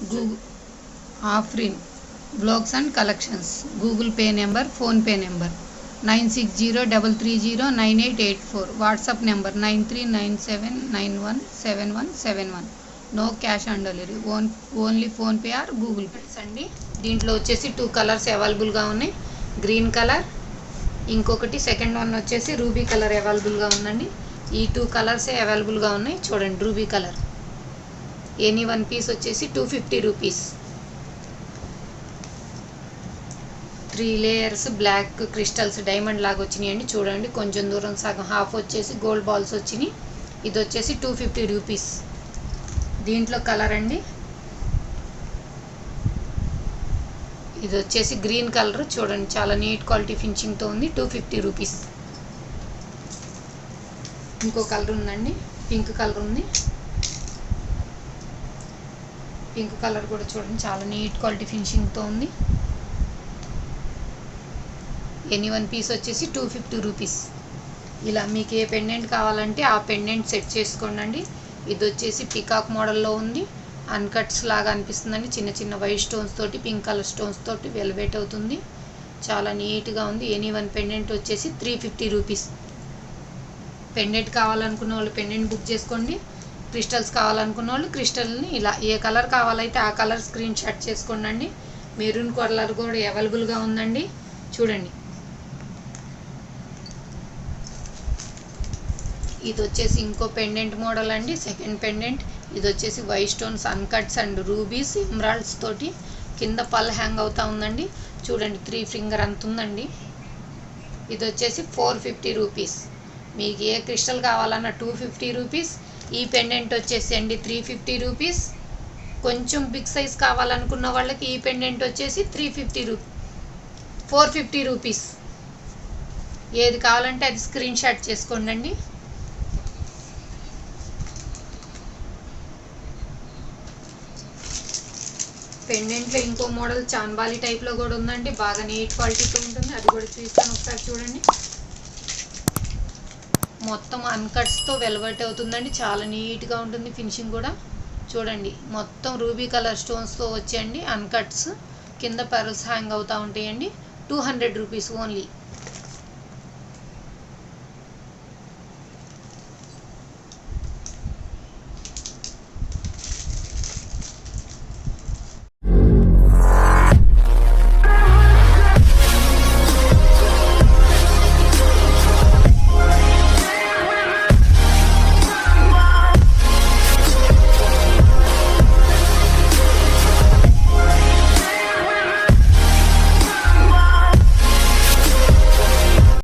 Google Afrin blogs and collections. Google Pay number PhonePe number. Nine six zero double three zero nine eight eight four. WhatsApp number nine three nine seven nine one seven one seven one. No cash on delivery. Own only PhonePe or Google Pay. అండి దీంట్లో వచ్చేసి two colours అవైలబుల్గా ఉన్నాయి. Green colour ఇంకొకటి second one వచ్చేసి ruby colour అవైలబుల్గా ఉందండి. ఈ టూ కలర్సే అవైలబుల్గా ఉన్నాయి. చూడండి ruby colour. Any one piece వచ్చేసి two fifty rupees. Three layers black crystals diamond లాగా వచ్చినాయండి. చూడండి కొంచెం దూరం సగం హాఫ్ వచ్చేసి గోల్డ్ బాల్స్ వచ్చినాయి. ఇది వచ్చేసి టూ ఫిఫ్టీ రూపీస్. దీంట్లో కలర్ అండి. ఇది వచ్చేసి గ్రీన్ కలర్. చూడండి చాలా నీట్ క్వాలిటీ ఫినిషింగ్తో ఉంది. Two fifty rupees. ఇంకో కలర్ ఉందండి. పింక్ కలర్ ఉంది. పింక్ కలర్ కూడా చూడండి. చాలా నీట్ క్వాలిటీ ఫినిషింగ్తో ఉంది. ఎనీ వన్ పీస్ వచ్చేసి టూ ఫిఫ్టీ రూపీస్. ఇలా మీకు ఏ పెండెంట్ కావాలంటే ఆ పెండెంట్ సెట్ చేసుకోండి ఇది వచ్చేసి పికాక్ మోడల్లో ఉంది. అన్కట్స్ లాగా అనిపిస్తుందండి. చిన్న చిన్న వైట్ స్టోన్స్ తోటి పింక్ కలర్ స్టోన్స్ తోటి వెల్వేట్ అవుతుంది. చాలా నీట్గా ఉంది. ఎనీ వన్ పెండెంట్ వచ్చేసి త్రీ ఫిఫ్టీ రూపీస్. పెండెంట్ కావాలనుకున్న వాళ్ళు పెండెంట్ బుక్ చేసుకోండి. క్రిస్టల్స్ కావాలనుకున్న వాళ్ళు క్రిస్టల్ని ఇలా ఏ కలర్ కావాలైతే ఆ కలర్ స్క్రీన్ షాట్ చేసుకోండి మెరూన్ కలర్ కూడా అవైలబుల్గా ఉందండి. చూడండి. ఇది వచ్చేసి ఇంకో పెండెంట్ మోడల్ అండి. Second pendant. ఇది వచ్చేసి white stones uncuts and rubies emeralds తోటి కింద పల్ హ్యాంగ్ అవుతా ఉందండి. చూడండి త్రీ ఫింగర్ అంత ఉందండి. ఇది వచ్చేసి ఫోర్ ఫిఫ్టీ రూపీస్. మీకు ఏ క్రిస్టల్ కావాలన్నా టూ ఫిఫ్టీ రూపీస్. ఈ పెండెంట్ వచ్చేసి అండి త్రీ ఫిఫ్టీ రూపీస్ కొంచెం బిగ్ సైజ్ కావాలనుకున్న వాళ్ళకి ఈ పెండెంట్ వచ్చేసి త్రీ ఫిఫ్టీ రూ ఫోర్ ఫిఫ్టీ రూపీస్ ఏది కావాలంటే అది స్క్రీన్ షాట్ చేసుకోండి పెండెంట్లో ఇంకో మోడల్ చాన్బాలి టైప్లో కూడా ఉందండి. బాగా నీట్ క్వాలిటీతో ఉంటుంది. అది కూడా చూస్తాను ఒకసారి చూడండి. మొత్తం అన్కట్స్తో వెల్వెట్ అవుతుందండి. చాలా నీట్గా ఉంటుంది ఫినిషింగ్ కూడా. చూడండి మొత్తం రూబీ కలర్ స్టోన్స్తో వచ్చేయండి. అన్కట్స్ కింద పెరల్స్ హ్యాంగ్ అవుతూ ఉంటాయండి. Two hundred rupees only